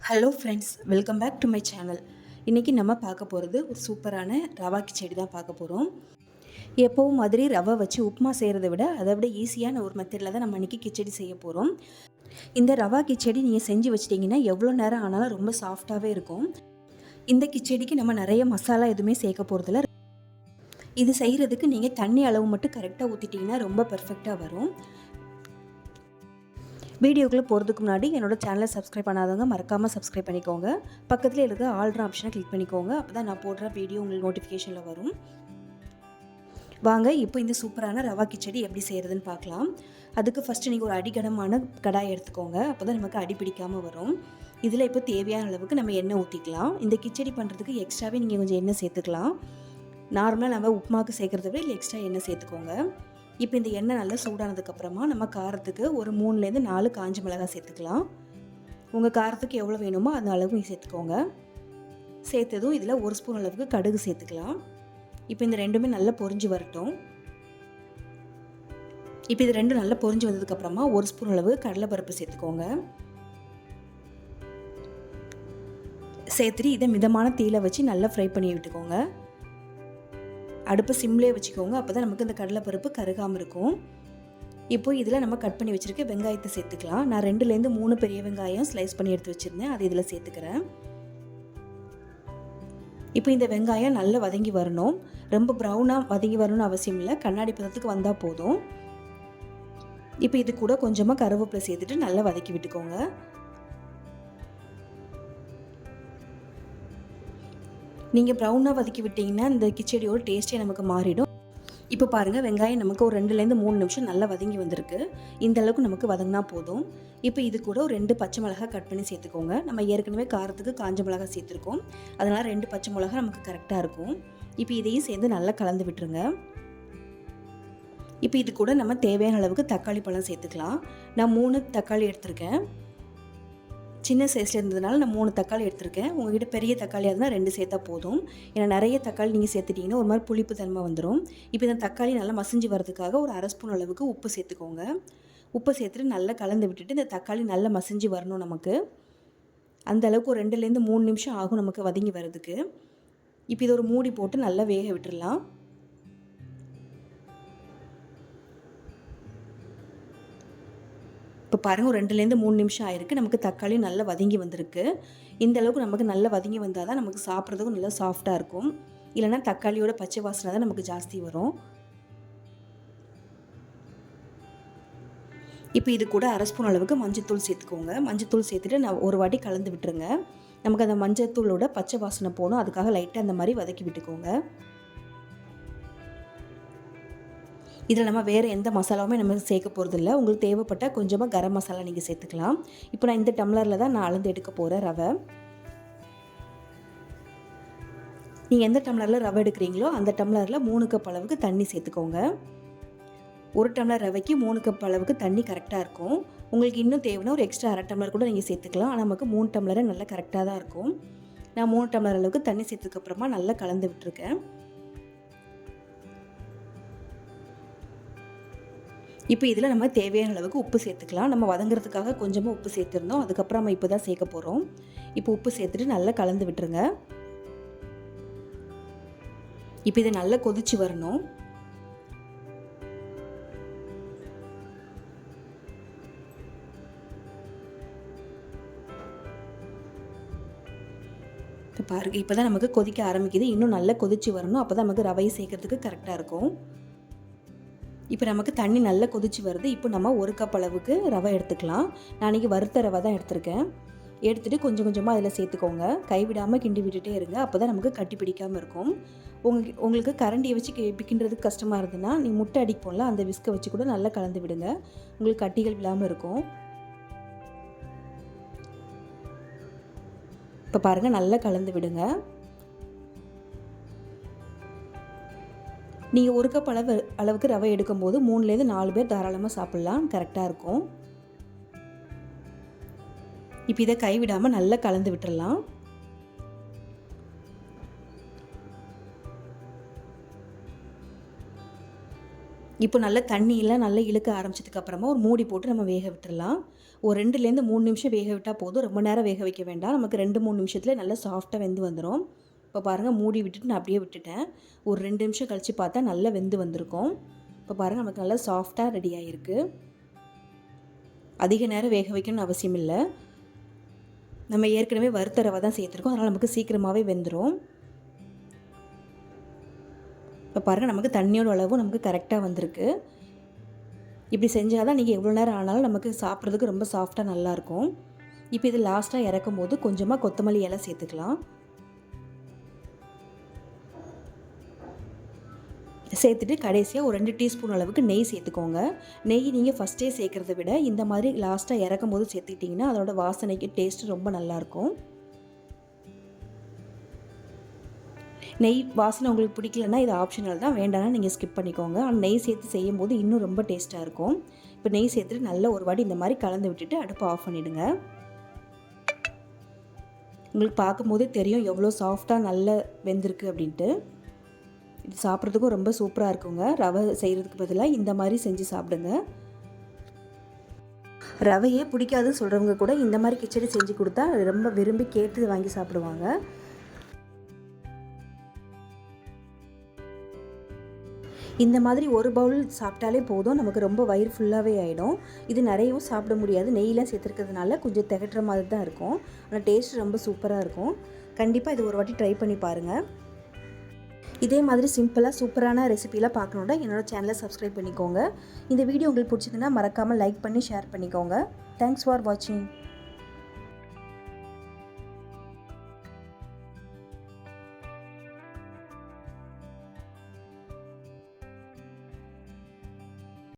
Hello friends welcome back to my channel இன்றைக்கி நம்ம பார்க்க போகிறது ஒரு சூப்பரான ரவா கிச்சடி தான் பார்க்க போகிறோம் எப்போவும் மாதிரி ரவை வச்சு உப்புமா செய்கிறத விட அதை விட ஈஸியான ஒரு மெத்தடில் தான் நம்ம இன்றைக்கி கிச்சடி செய்ய போகிறோம் இந்த ரவா கிச்சடி நீங்கள் செஞ்சு வச்சிட்டிங்கன்னா எவ்வளோ நேரம் ஆனாலும் ரொம்ப சாஃப்டாகவே இருக்கும். இந்த கிச்சடிக்கு நம்ம நிறைய மசாலா எதுவுமே சேர்க்க போகிறதில்ல இது செய்கிறதுக்கு நீங்கள் தண்ணி அளவு மட்டும் கரெக்டாக ஊற்றிட்டிங்கன்னா ரொம்ப பர்ஃபெக்டாக வரும். வீடியோக்குள்ளே போகிறதுக்கு முன்னாடி என்னோட சேனலை சப்ஸ்கிரைப் பண்ணாதவங்க மறக்காமல் சப்ஸ்கிரைப் பண்ணிக்கோங்க. பக்கத்தில் இருக்க ஆல்ட்ரு ஆப்ஷனை கிளிக் பண்ணிக்கோங்க. அப்போ தான் நான் போடுற வீடியோ உங்களுக்கு நோட்டிஃபிகேஷனில் வரும். வாங்க இப்போ இந்த சூப்பரான ரவா கிச்சடி எப்படி செய்கிறதுன்னு பார்க்கலாம். அதுக்கு ஃபஸ்ட்டு நீங்கள் ஒரு அடிகனமான கடாய் எடுத்துக்கோங்க. அப்போ தான் நமக்கு அடி பிடிக்காமல் வரும். இதில் இப்போ தேவையான அளவுக்கு நம்ம எண்ணெய் ஊற்றிக்கலாம் இந்த கிச்சடி பண்ணுறதுக்கு எக்ஸ்ட்ராவே நீங்கள் கொஞ்சம் எண்ணெய் சேர்த்துக்கலாம். நார்மலாக நம்ம உப்புமாவுக்கு சேர்க்குறத விட இல்லை எக்ஸ்ட்ரா எண்ணெய் சேர்த்துக்கோங்க. இப்போ இந்த எண்ணெய் நல்லா சூடானதுக்கப்புறமா நம்ம காரத்துக்கு ஒரு மூணுலேருந்து நாலு காஞ்ச மிளகாய் சேர்த்துக்கலாம். உங்கள் காரத்துக்கு எவ்வளோ வேணுமோ அந்த அளவு சேர்த்துக்கோங்க. சேர்த்ததும் இதில் ஒரு ஸ்பூன் அளவுக்கு கடுகு சேர்த்துக்கலாம். இப்போ இந்த ரெண்டுமே நல்லா பொரிஞ்சு வரட்டும். இப்போ இது ரெண்டும் நல்லா பொரிஞ்சு வந்ததுக்கப்புறமா ஒரு ஸ்பூன் அளவு கடலைப்பருப்பு சேர்த்துக்கோங்க. சேர்த்துட்டு இதை மிதமான தீயில வச்சு நல்லா ஃப்ரை பண்ணி விட்டுக்கோங்க. அடுப்பை சிம்லேயே வச்சுக்கோங்க. அப்போ தான் நமக்கு இந்த கடலைப்பருப்பு கருகாமல் இருக்கும். இப்போ இதில் நம்ம கட் பண்ணி வச்சுருக்க வெங்காயத்தை சேர்த்துக்கலாம். நான் ரெண்டுலேருந்து மூணு பெரிய வெங்காயம் ஸ்லைஸ் பண்ணி எடுத்து வச்சுருந்தேன். அதை இதில் சேர்த்துக்கிறேன். இப்போ இந்த வெங்காயம் நல்லா வதங்கி வரணும். ரொம்ப ப்ரௌனாக வதங்கி வரணும்னு அவசியம் இல்லை. கண்ணாடி பதத்துக்கு வந்தால் போதும். இப்போ இது கூட கொஞ்சமாக கருவேப்பிலை சேர்த்துட்டு நல்லா வதக்கி விட்டுக்கோங்க. நீங்கள் ப்ரௌனாக வதக்கி விட்டிங்கன்னா இந்த கிச்சடியோட டேஸ்ட்டே நமக்கு மாறிடும். இப்போ பாருங்கள் வெங்காயம் நமக்கு ஒரு ரெண்டுலேருந்து மூணு நிமிஷம் நல்லா வதங்கி வந்திருக்கு. இந்த அளவுக்கு நமக்கு வதங்கினா போதும். இப்போ இது கூட ஒரு ரெண்டு பச்சை மிளகாய் கட் பண்ணி சேர்த்துக்கோங்க. நம்ம ஏற்கனவே காரத்துக்கு காஞ்ச மிளகாய் சேர்த்துருக்கோம். அதனால் ரெண்டு பச்சை மிளகாய் நமக்கு கரெக்டாக இருக்கும். இப்போ இதையும் சேர்ந்து நல்லா கலந்து விட்டுருங்க. இப்போ இது கூட நம்ம தேவையான அளவுக்கு தக்காளி பழம் சேர்த்துக்கலாம். நான் மூணு தக்காளி எடுத்திருக்கேன். சின்ன சைஸில் இருந்ததுனால நான் மூணு தக்காளி எடுத்திருக்கேன். உங்ககிட்ட பெரிய தக்காளியாக இருந்தால் ரெண்டு சேர்த்தா போதும். ஏன்னா நிறைய தக்காளி நீங்கள் சேர்த்துட்டிங்கன்னா ஒரு மாதிரி புளிப்பு தன்மை வந்துடும் இப்போ இந்த தக்காளி நல்லா மசிஞ்சு வரதுக்காக ஒரு அரை ஸ்பூன் அளவுக்கு உப்பு சேர்த்துக்கோங்க. உப்பு சேர்த்துட்டு நல்லா கலந்து விட்டுட்டு இந்த தக்காளி நல்லா மசிஞ்சு வரணும் நமக்கு. அந்த அளவுக்கு ஒரு ரெண்டுலேருந்து மூணு நிமிஷம் ஆகும் நமக்கு வதங்கி வர்றதுக்கு. இப்போ இதை ஒரு மூடி போட்டு நல்லா வேக விட்டுடலாம் இப்போ பாருங்கள் ஒரு ரெண்டுலேருந்து மூணு நிமிஷம் ஆயிருக்கு. நமக்கு தக்காளி நல்லா வதங்கி வந்திருக்கு. இந்த அளவுக்கு நமக்கு நல்லா வதங்கி வந்தால் தான் நமக்கு சாப்பிட்றதுக்கும் நல்லா சாஃப்டாக இருக்கும். இல்லைனா தக்காளியோட பச்சை வாசனை தான் நமக்கு ஜாஸ்தி வரும். இப்போ இது கூட அரை ஸ்பூன் அளவுக்கு மஞ்சத்தூள் சேர்த்துக்கோங்க. மஞ்சத்தூள் சேர்த்துட்டு நான் ஒரு வாட்டி கலந்து விட்டுருங்க. நமக்கு அந்த மஞ்சத்தூளோட பச்சை வாசனை போகணும். அதுக்காக லைட்டாக அந்த மாதிரி வதக்கி விட்டுக்கோங்க. இதில் நம்ம வேறு எந்த மசாலாவுமே நம்ம சேர்க்க போகிறதில்ல உங்களுக்கு தேவைப்பட்ட கொஞ்சமாக கரம் மசாலா நீங்கள் சேர்த்துக்கலாம். இப்போ நான் இந்த டம்ளரில் தான் நான் அளந்து எடுக்க போகிறேன் ரவை. நீங்கள் எந்த டம்ளரில் ரவை எடுக்கிறீங்களோ அந்த டம்ளரில் மூணு கப் அளவுக்கு தண்ணி சேர்த்துக்கோங்க. ஒரு டம்ளர் ரவைக்கு மூணு கப் அளவுக்கு தண்ணி கரெக்டாக இருக்கும். உங்களுக்கு இன்னும் தேவைன்னா ஒரு எக்ஸ்ட்ரா அரை டம்ளர் கூட நீங்கள் சேர்த்துக்கலாம். ஆனால் நமக்கு மூணு டம்ளரை நல்லா கரெக்டாக தான் இருக்கும். நான் மூணு டம்ளர் அளவுக்கு தண்ணி சேர்த்ததுக்கப்புறமா நல்லா கலந்து விட்டுருக்கேன். இப்போ இதில் நம்ம தேவையான அளவுக்கு உப்பு சேர்த்துக்கலாம். நம்ம வதங்குறதுக்காக கொஞ்சமாக உப்பு சேர்த்துருந்தோம். அதுக்கப்புறம் நம்ம இப்போ தான் சேர்க்க போகிறோம் இப்போ உப்பு சேர்த்துட்டு நல்லா கலந்து விட்டுருங்க. இப்போ இதை நல்லா கொதிச்சு வரணும். இப்போ பாருங்க இப்போ தான் நமக்கு கொதிக்க ஆரம்பிக்குது. இன்னும் நல்லா கொதிச்சு வரணும். அப்போ தான் நமக்கு ரவையை சேர்க்கறதுக்கு கரெக்டாக இருக்கும். இப்போ நமக்கு தண்ணி நல்லா கொதிச்சு வருது. இப்போ நம்ம ஒரு கப் அளவுக்கு ரவை எடுத்துக்கலாம். நான் இன்றைக்கி வறுத்த ரவை தான் எடுத்திருக்கேன். எடுத்துகிட்டு கொஞ்சம் கொஞ்சமாக அதில் சேர்த்துக்கோங்க. கைவிடாமல் கிண்டி விட்டுட்டே இருங்க. அப்போ தான் நமக்கு கட்டி பிடிக்காமல் இருக்கும். உங்களுக்கு உங்களுக்கு கரண்டியை வச்சு கிண்டுறதுக்கு கஷ்டமாக இருந்ததுன்னா நீ முட்டை அடிப்போம்ல அந்த விஸ்கை வச்சு கூட நல்லா கலந்து விடுங்க. உங்களுக்கு கட்டிகள் விழாமல் இருக்கும். இப்போ பாருங்கள் நல்லா கலந்து விடுங்க. நீங்கள் ஒரு கப் அளவு அளவுக்கு ரவை எடுக்கும்போது மூணுலேருந்து நாலு பேர் தாராளமாக சாப்பிட்லாம். கரெக்டாக இருக்கும். இப்போ இதை கைவிடாமல் நல்லா கலந்து விட்டுடலாம் இப்போ நல்லா தண்ணியெல்லாம் நல்லா இழுக்க ஆரம்பிச்சதுக்கப்புறமா ஒரு மூடி போட்டு நம்ம வேக விட்டுடலாம் ஒரு ரெண்டுலேருந்து மூணு நிமிஷம் வேக விட்டால் போதும். ரொம்ப நேரம் வேக வைக்க வேண்டாம். நமக்கு ரெண்டு மூணு நிமிஷத்தில் நல்லா சாஃப்டாக வெந்து வந்துடும் இப்போ பாருங்கள் மூடி விட்டுட்டு நான் அப்படியே விட்டுட்டேன். ஒரு ரெண்டு நிமிஷம் கழித்து பார்த்தா நல்லா வெந்து வந்திருக்கும். இப்போ பாருங்கள் நமக்கு நல்லா சாஃப்டாக ரெடி ஆகிருக்கு அதிக நேரம் வேக வைக்கணும்னு அவசியம் இல்லை. நம்ம ஏற்கனவே வறுத்த ரவை தான் சேர்த்துருக்கோம். அதனால் நமக்கு சீக்கிரமாகவே வெந்துடும் இப்போ பாருங்கள் நமக்கு தண்ணியோட அளவும் நமக்கு கரெக்டாக வந்திருக்கு. இப்படி செஞ்சால் தான் நீங்கள் எவ்வளோ நேரம் ஆனாலும் நமக்கு சாப்பிட்றதுக்கு ரொம்ப சாஃப்டாக நல்லாயிருக்கும் இப்போ இது லாஸ்ட்டாக இறக்கும் போது கொஞ்சமாக கொத்தமல்லி இலை சேர்த்துக்கலாம். சேர்த்துட்டு கடைசியாக ஒரு ரெண்டு டீஸ்பூன் அளவுக்கு நெய் சேர்த்துக்கோங்க. நெய் நீங்கள் ஃபஸ்ட்டே சேர்க்குறத விட இந்த மாதிரி லாஸ்ட்டாக இறக்கும் போது சேர்த்துக்கிட்டிங்கன்னா அதோட வாசனைக்கு டேஸ்ட்டு ரொம்ப நல்லாயிருக்கும் நெய் வாசனை உங்களுக்கு பிடிக்கலன்னா இது ஆப்ஷனல் தான். வேண்டாம்னா நீங்கள் ஸ்கிப் பண்ணிக்கோங்க. ஆனால் நெய் சேர்த்து செய்யும் போது இன்னும் ரொம்ப டேஸ்ட்டாக இருக்கும். இப்போ நெய் சேர்த்துட்டு நல்ல ஒரு வாட்டி இந்த மாதிரி கலந்து விட்டுட்டு அடுப்பை ஆஃப் பண்ணிவிடுங்க உங்களுக்கு பார்க்கும்போதே தெரியும் எவ்வளோ சாஃப்டாக நல்ல வெந்திருக்கு அப்படின்ட்டு. இது சாப்பிட்றதுக்கும் ரொம்ப சூப்பராக இருக்குங்க. ரவை செய்கிறதுக்கு பதிலாக இந்த மாதிரி செஞ்சு சாப்பிடுங்க. ரவையே பிடிக்காதுன்னு சொல்கிறவங்க கூட இந்த மாதிரி கிச்சடி செஞ்சு கொடுத்தா ரொம்ப விரும்பி கேட்டு வாங்கி சாப்பிடுவாங்க. இந்த மாதிரி ஒரு பவுல் சாப்பிட்டாலே போதும். நமக்கு ரொம்ப வயிறு ஃபுல்லாகவே ஆகிடும் இது நிறையவும் சாப்பிட முடியாது. நெய்லாம் சேர்த்துருக்கிறதுனால கொஞ்சம் திகட்டுற மாதிரி தான் இருக்கும். ஆனால் டேஸ்ட் ரொம்ப சூப்பராக இருக்கும். கண்டிப்பாக இது ஒரு வாட்டி ட்ரை பண்ணி பாருங்கள் இதே மாதிரி சிம்பிளாக சூப்பரான ரெசிபிலாம் பார்க்கணுன்னா என்னோடய சேனலை சப்ஸ்கிரைப் பண்ணிக்கோங்க. இந்த வீடியோ உங்களுக்கு பிடிச்சதுன்னா மறக்காமல் லைக் பண்ணி ஷேர் பண்ணிக்கோங்க. தேங்க்ஸ் ஃபார் வாட்சிங்